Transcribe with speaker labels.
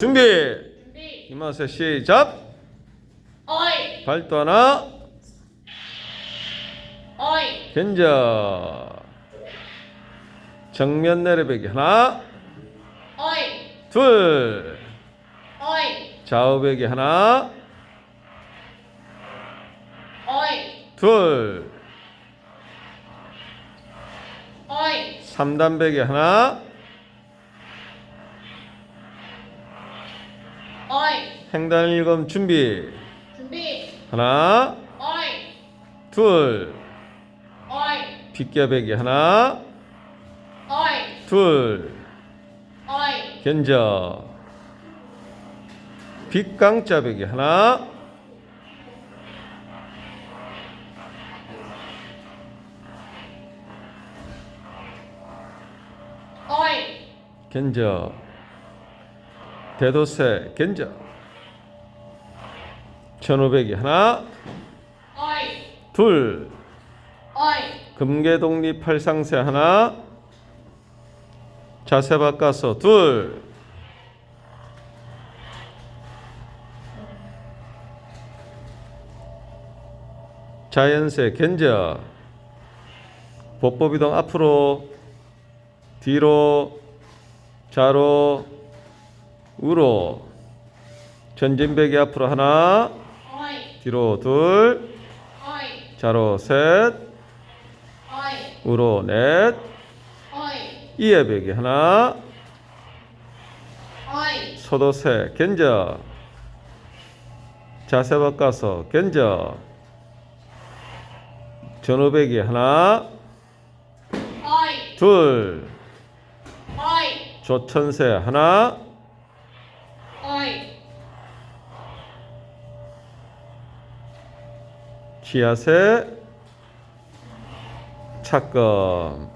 Speaker 1: 준비.
Speaker 2: 준비.
Speaker 1: 이마세 시작.
Speaker 2: 어이.
Speaker 1: 발도 하나.
Speaker 2: 어이.
Speaker 1: 견자. 정면 내려배기 하나.
Speaker 2: 어이.
Speaker 1: 둘.
Speaker 2: 어이.
Speaker 1: 좌우배기 하나.
Speaker 2: 어이.
Speaker 1: 둘.
Speaker 2: 어이.
Speaker 1: 삼단배기 하나.
Speaker 2: 어이.
Speaker 1: 횡단 일검 준비.
Speaker 2: 준비.
Speaker 1: 하나.
Speaker 2: 어이.
Speaker 1: 둘.
Speaker 2: 어이.
Speaker 1: 빗겨배기 하나.
Speaker 2: 어이.
Speaker 1: 둘.
Speaker 2: 어이.
Speaker 1: 견자. 빗강짜배기 하나.
Speaker 2: 어이.
Speaker 1: 견자. 대도세 견자. 천오백이 하나.
Speaker 2: 어이.
Speaker 1: 둘.
Speaker 2: 어이.
Speaker 1: 금계독립 팔상세 하나. 자세 바꿔서 둘. 자연세 견자. 복법이동 앞으로 뒤로 좌로 우로 전진배기 앞으로 하나
Speaker 2: 어이.
Speaker 1: 뒤로 둘
Speaker 2: 어이.
Speaker 1: 좌로 셋
Speaker 2: 어이.
Speaker 1: 우로 넷
Speaker 2: 어이.
Speaker 1: 이해배기 하나
Speaker 2: 어이.
Speaker 1: 소도세 견자 자세 바꿔서 견자 전후배기 하나
Speaker 2: 어이.
Speaker 1: 둘
Speaker 2: 어이.
Speaker 1: 조천세 하나 지하세 착검